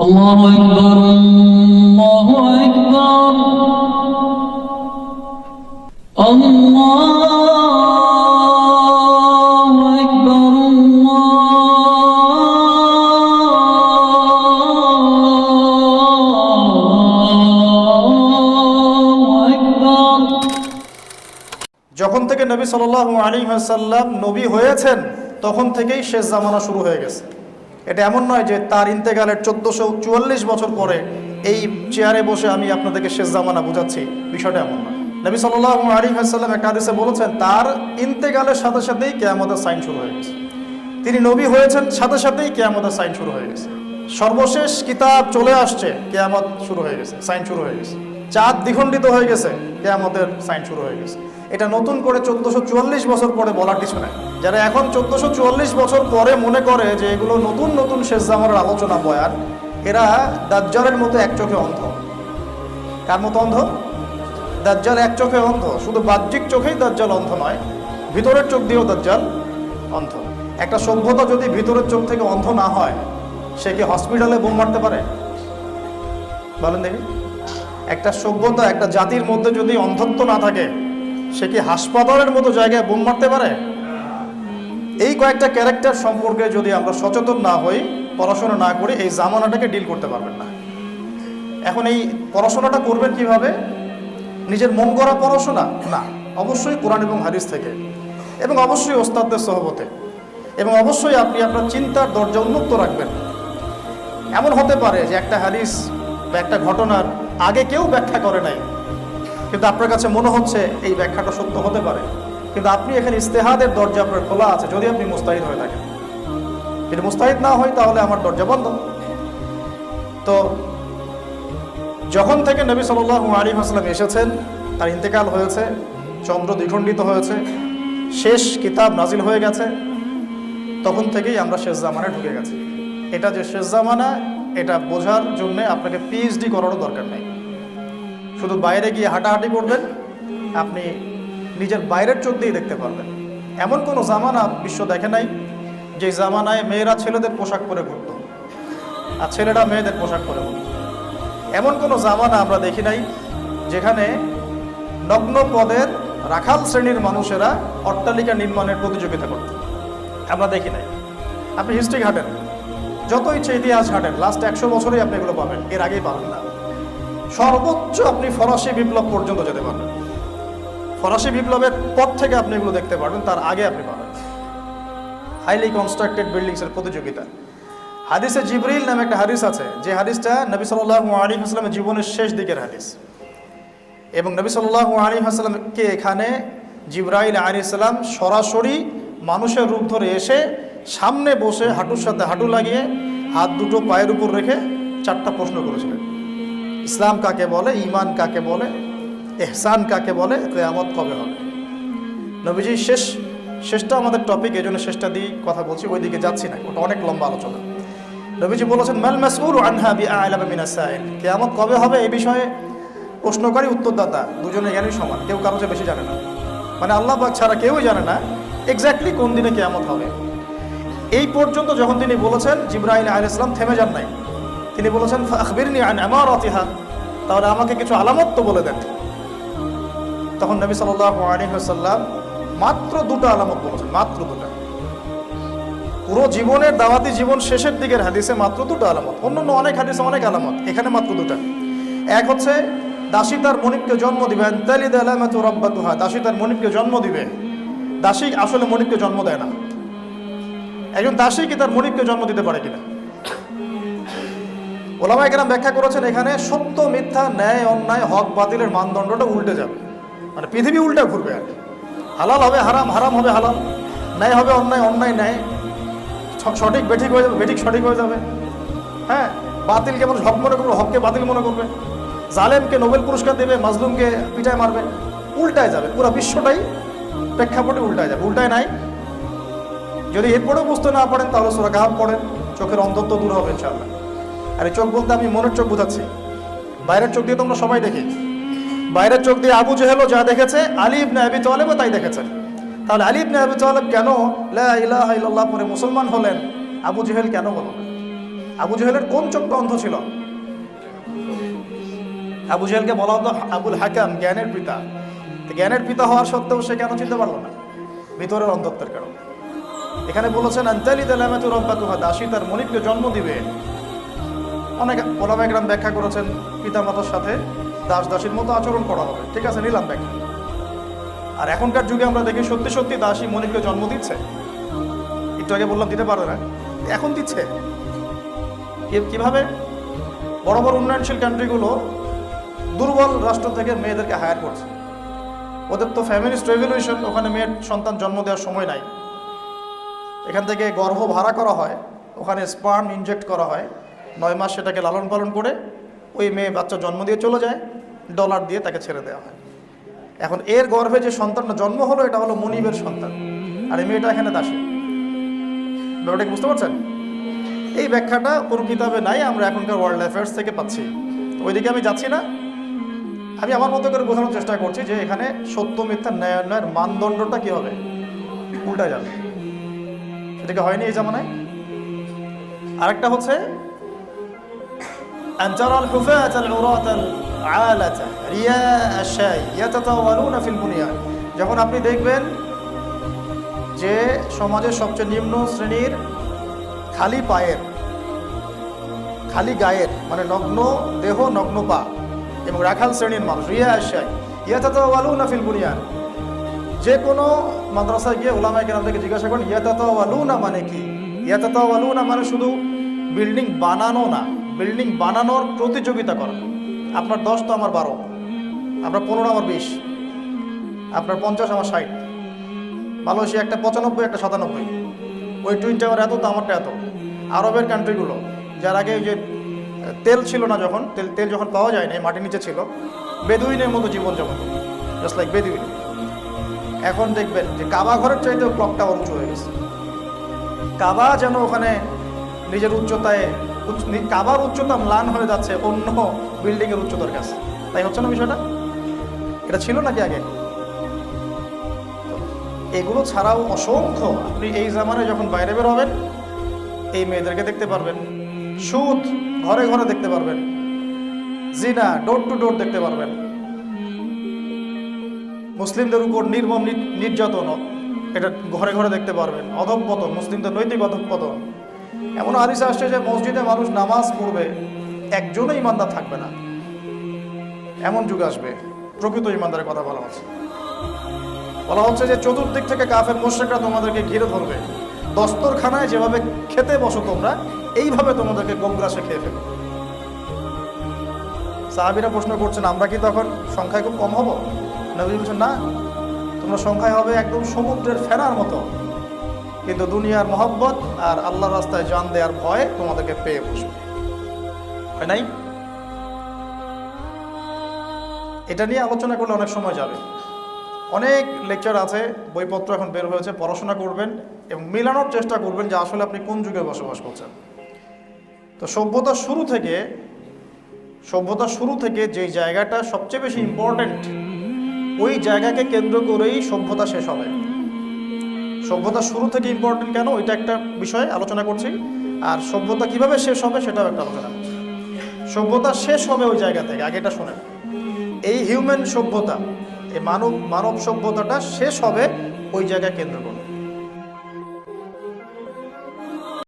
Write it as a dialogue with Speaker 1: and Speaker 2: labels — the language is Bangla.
Speaker 1: الله أكبر الله أكبر الله أكبر الله أكبر
Speaker 2: যখন থেকে নবী সাল আলী সাল্লাম নবী হয়েছেন তখন থেকেই শেষ জামানা শুরু হয়ে গেছে এটা এমন নয় যে তার ইন্তেকালের চোদ্দোশো চুয়াল্লিশ বছর পরে এই চেয়ারে বসে আমি আপনাদেরকে শেষ জামানা বোঝাচ্ছি। বিষয়টা এমন নয়। নবী সাল আলী সাল্লাম একটা হাদিসে বলেছেন, তার ইন্তেকালের সাথে সাথেই কেয়ামতের সাইন শুরু হয়ে গেছে। তিনি নবী হয়েছেন, সাথে সাথেই কেয়ামতের সাইন শুরু হয়ে গেছে। সর্বশেষ কিতাব চলে আসছে, কেয়ামত শুরু হয়ে গেছে সাইন শুরু হয়ে গেছে। চাঁদ দ্বিখণ্ডিত হয়ে গেছে, কেয়ামতের সাইন শুরু হয়ে গেছে। এটা নতুন করে চোদ্দোশো চুয়াল্লিশ বছর পরে বলার কিছু নাই। যারা এখন চোদ্দোশো চুয়াল্লিশ বছর পরে মনে করে যে এগুলো নতুন নতুন শেষ জামার আলোচনা বয়ান, এরা দাজ্জালের মতো এক চোখে অন্ধ। কার মতো অন্ধ? দাজ্জাল এক চোখে অন্ধ। শুধু বাহ্যিক চোখেই দাজ্জাল অন্ধ নয়, ভিতরের চোখ দিয়েও দাজ্জাল অন্ধ। একটা সভ্যতা যদি ভিতরের চোখ থেকে অন্ধ না হয়, সে কি হসপিটালে বোম মারতে পারে? বলেন দেখি। একটা সভ্যতা, একটা জাতির মধ্যে যদি অন্ধত্ব না থাকে, সে কি হাসপাতালের মতো জায়গায় বোম মারতে পারে? এই কয়েকটা ক্যারেক্টার সম্পর্কে যদি আমরা সচেতন না হই, পড়াশোনা না করি, এই জামানাটাকে ডিল করতে পারবেন না। এখন এই পড়াশোনাটা করবেন কীভাবে? নিজের মন করা পড়াশোনা? না, অবশ্যই কোরআন এবং হাদিস থেকে। এবং অবশ্যই ওস্তাদদের সহবতে। এবং অবশ্যই আপনি আপনার চিন্তার দরজা উন্মুক্ত রাখবেন। এমন হতে পারে যে একটা হাদিস বা একটা ঘটনার আগে কেউ ব্যাখ্যা করে নাই। কিন্তু আপনার কাছে মনে হচ্ছে এই ব্যাখ্যাটা সত্য হতে পারে। কিন্তু আপনি এখানে ইস্তেহাদের দরজা আপনার খোলা আছে, যদি আপনি মুস্তাহিদ হয়ে থাকেন। যদি মুস্তাহিদ না হয়, তাহলে আমার দরজা বন্ধ। তো যখন থেকে নবী সাল্লাহ আলী হাসলাম এসেছেন, তার ইন্তেকাল হয়েছে, চন্দ্র দ্বিখণ্ডিত হয়েছে, শেষ কিতাব নাজিল হয়ে গেছে, তখন থেকেই আমরা শেষ জামানায় ঢুকে গেছি। এটা যে শেষ জামানা, এটা বোঝার জন্য আপনাকে পিএইচডি করারও দরকার নেই। শুধু বাইরে গিয়ে হাঁটাহাঁটি করবেন, আপনি নিজের বাইরের চোখ দিয়ে দেখতে পারবেন। এমন কোনো জামানা বিশ্ব দেখে নাই, যে জামানায় মেয়েরা ছেলেদের পোশাক পরে ঘুরত আর ছেলেরা মেয়েদের পোশাক পরে ঘুরত। এমন কোনো জামানা আমরা দেখি নাই, যেখানে নগ্ন পদের রাখাল শ্রেণির মানুষেরা অট্টালিকা নির্মাণের প্রতিযোগিতা করত। আমরা দেখি নাই। আপনি হিস্ট্রি ঘাটেন। যত ইচ্ছে ইতিহাস ঘাটেন লাস্ট একশো বছরেই আপনি এগুলো পাবেন। এর আগেই পাবেন না। সর্বোচ্চ আপনি ফরাসি বিপ্লব পর্যন্ত যেতে পারবেন। ফরাসি বিপ্লবের পর থেকে আপনি এগুলো দেখতে পারবেন, তার আগে আপনি পাবেন। হাইলি কনস্ট্রাক্টেড বিল্ডিংসের প্রতিযোগিতা। হাদিসে জিবরিল নামে একটা হাদিস আছে, যে হাদিসটা নবী সাল্লাহ আলী হাসলামের জীবনের শেষ দিকের হাদিস। এবং নবী সাল্লাহ আলী হাসলামকে এখানে জিব্রাইল আলী সরাসরি মানুষের রূপ ধরে এসে সামনে বসে হাঁটুর সাথে হাঁটু লাগিয়ে হাত দুটো পায়ের উপর রেখে চারটা প্রশ্ন করেছিলেন। ইসলাম কাকে বলে ইমান কাকে বলে, এহসান কাকে বলে, কেয়ামত কবে হবে? নবীজি শেষ, শেষটা আমাদের টপিক এই জন্য শেষটা দিয়ে কথা বলছি ওই দিকে যাচ্ছি না, ওটা অনেক লম্বা আলোচনা। নবীজি বলেছেন, মাল মাসউল আনহা বি আলামা সাইল। কিয়ামত কবে হবে এই বিষয়ে প্রশ্নকারী উত্তরদাতা দুজনে জ্ঞানী সমান, কেউ কারও বেশি জানে না। মানে আল্লাহ পাক ছাড়া কেউই জানে না এক্স্যাক্টলি কোন দিনে কেয়ামত হবে। এই পর্যন্ত যখন তিনি বলেছেন জিব্রাহিল আহ ইসলাম থেমে যান নাই। তিনি বলেছেন আখবিরনি আন আমার তাহলে আমাকে কিছু আলামত তো বলে দেন। তখন নবী সাল্লাম মাত্র দুটো আলামত বলেছেন, মাত্র দুটো। পুরো জীবনের দাওয়াতি জীবন শেষের দিকের হাদিসে মাত্র দুটো আলামত। অন্য অন্য অনেক হাদিসে অনেক আলামত, এখানে মাত্র দুটো। এক হচ্ছে, দাসী তার মনিককে জন্ম দিবে দাসী তার মনিককে জন্ম দিবে। দাসী আসলে মনিককে জন্ম দেয় না। একজন দাসী কি তার মনিককে জন্ম দিতে পারে কিনা? ওলামা একরাম ব্যাখ্যা করেছেন এখানে সত্য, মিথ্যা, ন্যায়, অন্যায়, হক, বাতিলের মানদণ্ডটা উল্টে যাবে। মানে পৃথিবী উল্টে ঘুরবে আর হালাল হবে হারাম হারাম হবে হালাল, ন্যায় হবে অন্যায় অন্যায় ন্যায়। সঠিক, বেঠিক হয়ে যাবে, বেঠিক, সঠিক হয়ে যাবে। হ্যাঁ বাতিলকে মানুষ হক মনে করবে, হককে বাতিল মনে করবে। জালেমকে নোবেল পুরস্কার দেবে, মাজলুমকে পিটায় মারবে। উল্টায় যাবে, পুরো বিশ্বটাই প্রেক্ষাপটে উল্টায় যাবে, উল্টায় নাই। যদি এরপরেও বুঝতে না পারেন, তাহলে সোরা গাহাব পড়েন, চোখের অন্ধত্ব দূর হবে ইনশাআল্লাহ। আর চোখ বলতে আমি মনের চোখ বোঝাচ্ছি। বাইরের চোখ দিয়ে তোমরা সবাই দেখি। বাইরের চোখ দিয়ে আবু জেহেলও যা দেখেছে, আলী ইবনে আবি তালেবও তাই দেখেছেন তাহলে আলী ইবনে আবি তালেব কেন লা ইলাহা ইল্লাল্লাহ পরে মুসলমান হলেন? আবু জেহেল কেন হলো? না আবু জহেলের কোন চোখটা অন্ধ ছিল? আবু জেহেলকে বলা হতো আবুল হাকাম, জ্ঞানের পিতা। জ্ঞানের পিতা হওয়ার সত্ত্বেও সে কেন চিনতে পারল না? ভিতরের অন্ধত্বের কারণে। এখানে বলেছেন আন্তালি দালামাতু রব্বাতুহা দাসী তার মনিবকে জন্ম দিবে। অনেক ওলামা একরাম ব্যাখ্যা করেছেন পিতামাতার সাথে। দাস দাসীর মতো আচরণ করা হবে। ঠিক আছে, নিলাম ব্যাখ্যা। আর এখনকার যুগে আমরা দেখি সত্যি সত্যি দাসী মনিবকে জন্ম দিচ্ছে। একটু আগে বললাম, দিতে পারবে না। এখন দিচ্ছে। কীভাবে? বড় বড় উন্নয়নশীল কান্ট্রিগুলো দুর্বল রাষ্ট্র থেকে মেয়েদেরকে হায়ার করছে। ওদের তো ফ্যামিলিস্ট রেভলিউশন ওখানে মেয়ের সন্তান জন্ম দেওয়ার সময় নাই। এখান থেকে গর্ভ ভাড়া করা হয়, ওখানে স্পার্ম ইনজেক্ট করা হয়। নয় মাস সেটাকে লালন পালন করে ওই মেয়ে বাচ্চা জন্ম দিয়ে চলে যায় ডলার দিয়ে তাকে ছেড়ে দেওয়া হয়। এখন এর গর্ভে যে সন্তানটা জন্ম হলো, এটা হলো মনিবের সন্তান। আর এই মেয়েটা এখানে দাসী। ব্যাপারটা বুঝতে পারছেন? এই ব্যাখ্যাটা কোনো কিতাবে নাই, আমরা এখনকার ওয়ার্ল্ড অ্যাফেয়ার্স থেকে পাচ্ছি। ওইদিকে আমি যাচ্ছি না। আমি আমার মতো করে বোঝানোর চেষ্টা করছি যে এখানে সত্য, মিথ্যা, ন্যায়, অন্যায়ের মানদণ্ডটা কি হবে? উল্টা যাবে। সেটা কি হয়নি এই জামানায়? আরেকটা হচ্ছে أن ترى الحفاة العراة العالة رياء الشاي يتطاولون في البنيان যখন আপনি দেখবেন যে সমাজের সবচেয়ে নিম্ন শ্রেণীর খালি পায়ের খালি গায়ের মানে নগ্ন দেহ নগ্ন পা এবং রাখাল শ্রেণীর মানুষ রিয়া আশায় ইয়াতাতাওয়ালুনা ফিল বুনিয়ান যে কোনো মাদ্রাসায় গিয়ে ওলামায় কেরাম থেকে জিজ্ঞাসা করেন ইয়াতাতাওয়ালুনা মানে কি ইয়াতাতাওয়ালুনা মানে শুধু বিল্ডিং বানানো না বিল্ডিং বানানোর প্রতিযোগিতা করা। আপনার দশ তো আমার বারো, আপনার পনেরো আমার বিশ, আপনার পঞ্চাশ আমার ষাট, মালয়েশিয়া একটা পঁচানব্বই, একটা সাতানব্বই। ওই টুইন টাওয়ার এত তো আমারটা এত। আরবের কান্ট্রিগুলো যার আগে ওই যে তেল ছিল না যখন, তেল তেল যখন পাওয়া যায় না মাটির নিচে ছিল, বেদুইনের মতো জীবনযাপন। Just like Bedouin. এখন দেখবেন যে কাবা ঘরের চাইতেও ক্লক টাওয়ার উঁচু হয়ে গেছে। কাবা যেন ওখানে নিজের উচ্চতায় কাবার উচ্চতা ম্লান হয়ে যাচ্ছে অন্য বিল্ডিংয়ের উচ্চতার কাছে। তাই হচ্ছে না বিষয়টা? এটা ছিল নাকি আগে? এগুলো ছাড়াও অসংখ্য। আপনি এই জামানে যখন বাইরে বের হবেন, এই মেয়েদেরকে দেখতে পারবেন। সুদ ঘরে ঘরে দেখতে পারবেন। জিনা ডোর টু ডোর দেখতে পারবেন। মুসলিমদের উপর নির্মম, নির্যাতন, এটা ঘরে ঘরে দেখতে পারবেন। অধঃপতন, মুসলিমদের নৈতিক অধঃপতন। এমন আদিসে আসছে যে মসজিদে মানুষ নামাজ পড়বে, একজনও ইমানদার থাকবে না। এমন যুগ আসবে, প্রকৃত ইমানদারের কথা বলা হচ্ছে। বলা হচ্ছে যে চতুর্দিক থেকে কাফের মোশেকরা তোমাদেরকে ঘিরে ধরবে। দস্তরখানায় যেভাবে খেতে বসো তোমরা, এইভাবে তোমাদেরকে গোগ্রাসে খেয়ে ফেলবে। সাহাবিরা প্রশ্ন করছেন, আমরা কি তখন সংখ্যায় খুব কম হব? বলছেন, না, তোমরা সংখ্যায় হবে একদম সমুদ্রের ফেনার মতো। কিন্তু দুনিয়ার মহব্বত আর আল্লাহর রাস্তায় জান দেওয়ার ভয় তোমাদেরকে পেয়ে বসবে। হয় নাই? এটা নিয়ে আলোচনা করলে অনেক সময় যাবে। অনেক লেকচার আছে, বইপত্র এখন বের হয়েছে, পড়াশোনা করবেন এবং মেলানোর চেষ্টা করবেন যে আসলে আপনি কোন যুগে বসবাস করছেন। তো সভ্যতার শুরু থেকে, সভ্যতার শুরু থেকে যে জায়গাটা সবচেয়ে বেশি ইম্পর্ট্যান্ট ওই জায়গাকে কেন্দ্র করেই সভ্যতা শেষ হবে। সভ্যতা শুরু থেকে ইম্পর্টেন্ট কেন? ওইটা একটা বিষয়ে আলোচনা করছি। আর সভ্যতা কীভাবে শেষ হবে সেটাও একটা আলোচনা করছি। সভ্যতা শেষ হবে ওই জায়গা থেকে, আগে এটা শোনেন। এই হিউম্যান সভ্যতা, এই মানব মানব সভ্যতাটা শেষ হবে ওই জায়গায় কেন্দ্র করে।